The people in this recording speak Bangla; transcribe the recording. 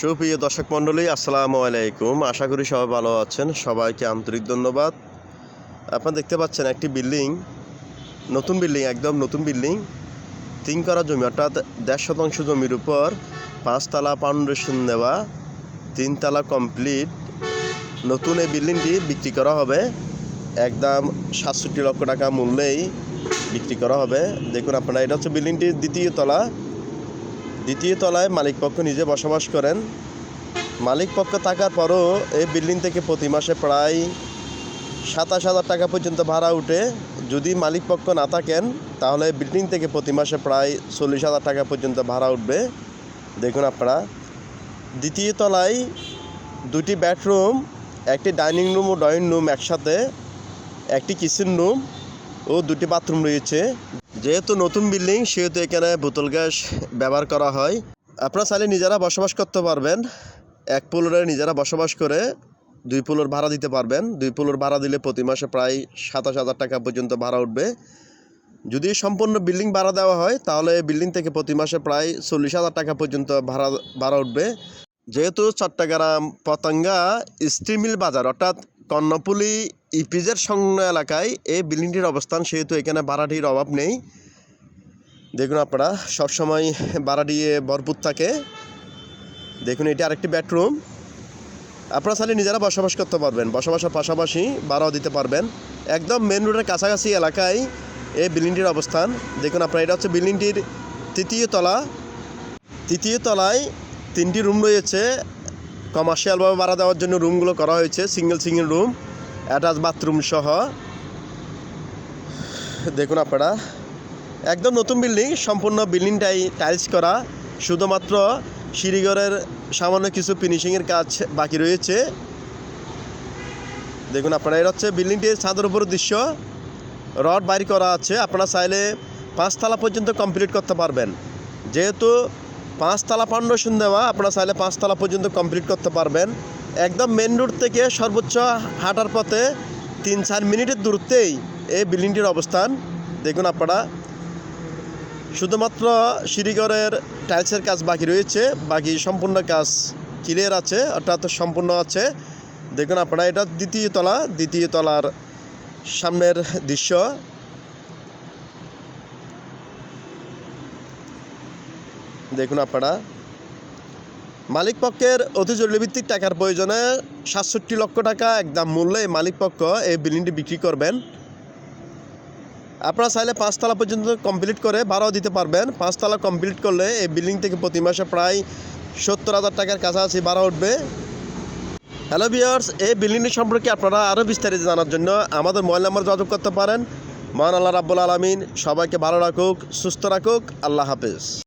সুপ্রিয় দর্শক মণ্ডলী, আসসালামু আলাইকুম। আশা করি সবাই ভালো আছেন। সবাইকে আন্তরিক ধন্যবাদ। আপনারা দেখতে পাচ্ছেন একটি বিল্ডিং, নতুন বিল্ডিং, একদম নতুন বিল্ডিং। তিন করা জমি, অর্থাৎ দেড় শতাংশ জমির উপর পাঁচতলা ফাউন্ডেশন দেওয়া তিনতলা কমপ্লিট নতুন এই বিল্ডিংটি বিক্রি করা হবে। একদম সাতষট্টি লক্ষ টাকা মূল্যেই বিক্রি করা হবে। দেখুন আপনারা, এটা হচ্ছে বিল্ডিংটির দ্বিতীয় তলা। দ্বিতীয় তলায় মালিক পক্ষ নিজে বসবাস করেন। মালিক পক্ষ থাকার পরও এই বিল্ডিং থেকে প্রতি মাসে প্রায় সাতাশ হাজার টাকা পর্যন্ত ভাড়া উঠে। যদি মালিক পক্ষ না থাকেন, তাহলে বিল্ডিং থেকে প্রতি মাসে প্রায় চল্লিশ হাজার টাকা পর্যন্ত ভাড়া উঠবে। দেখুন আপনারা, দ্বিতীয় তলায় দুটি বেডরুম, একটি ডাইনিং রুম ও ড্রয়িং রুম একসাথে, একটি কিচেন রুম ও দুটি বাথরুম রয়েছে। যেহেতু নতুন বিল্ডিং, সেহেতু এখানে বোতল গ্যাস ব্যবহার করা হয়। আপনারা চাইলে নিজেরা বসবাস করতে পারবেন। এক পুলোরে নিজেরা বসবাস করে দুই পুলোর ভাড়া দিতে পারবেন। দুই পুলোর ভাড়া দিলে প্রতি মাসে প্রায় সাতাশ হাজার টাকা পর্যন্ত ভাড়া উঠবে। যদি সম্পূর্ণ বিল্ডিং ভাড়া দেওয়া হয়, তাহলে বিল্ডিং থেকে প্রতি মাসে প্রায় চল্লিশ হাজার টাকা পর্যন্ত ভাড়া ভাড়া উঠবে। যেহেতু চট্টগ্রাম, পতঙ্গা, স্টিমিল বাজার, অর্থাৎ কর্ণপুলি ইপিজের সংলগ্ন এলাকায় এই বিল্ডিংটির অবস্থান, সেহেতু এখানে ভাড়াটির অভাব নেই। দেখুন আপনারা, সবসময় দিয়ে ভরপুর থাকে। দেখুন, এটি আরেকটি বেডরুম। আপনারা চাইলে নিজেরা বসবাস করতে পারবেন। বসবাসের পাশাপাশি ভাড়াও দিতে পারবেন। একদম মেন রোডের কাছাকাছি এলাকায় এই বিল্ডিংটির অবস্থান। দেখুন আপনারা, এটা হচ্ছে বিল্ডিংটির তৃতীয় তলা। তৃতীয় তলায় তিনটি রুম রয়েছে। কমার্শিয়ালভাবে ভাড়া দেওয়ার জন্য রুমগুলো করা হয়েছে single single room attach bathroom সহ। দেখুন আপনারা, একদম নতুন বিল্ডিং সম্পূর্ণ বিল্ডিংটাই টাইলস করা, শুধুমাত্র সিঁড়িঘরের সামান্য কিছু ফিনিশিংয়ের কাজ বাকি রয়েছে। দেখুন আপনারা, এটা হচ্ছে বিল্ডিংটির ছাদের উপর দৃশ্য। রড বাইর করা আছে, আপনারা চাইলে পাঁচতলা পর্যন্ত কমপ্লিট করতে পারবেন। যেহেতু পাঁচতলা ফাউন্ডেশন দেওয়া, আপনারা চাইলে পাঁচতলা পর্যন্ত কমপ্লিট করতে পারবেন। একদম মেন রোড থেকে সর্বোচ্চ হাঁটার পথে তিন চার মিনিটের দূরত্বেই এই বিল্ডিংটির অবস্থান। দেখুন আপনারা, শুধুমাত্র সিঁড়িঘরের টাইলসের কাজ বাকি রয়েছে, বাকি সম্পূর্ণ কাজ ক্লিয়ার আছে, অর্থাৎ সম্পূর্ণ আছে। দেখুন আপনারা, এটা দ্বিতীয় তলা, দ্বিতীয় তলার সামনের দৃশ্য। দেখুন আপনারা। মালিক পক্ষের অতি জরুরি ভিত্তিক টাকার প্রয়োজনে সাতষট্টি লক্ষ টাকা একদম মূল্যে মালিক পক্ষ এই বিল্ডিংটি বিক্রি করবেন। আপনারা চাইলে পাঁচতলা পর্যন্ত কমপ্লিট করে ভাড়াও দিতে পারবেন। পাঁচতলা কমপ্লিট করলে এই বিল্ডিং থেকে প্রতি মাসে প্রায় সত্তর হাজার টাকার কাছাকাছি ভাড়া উঠবে। হ্যালো বিয়ার্স এই বিল্ডিংটি সম্পর্কে আপনারা আরও বিস্তারিত জানার জন্য আমাদের মোবাইল নাম্বার যোগাযোগ করতে পারেন। মহান আল্লাহ রাব্বুল আলমিন সবাইকে ভালো রাখুক, সুস্থ রাখুক। আল্লাহ হাফেজ।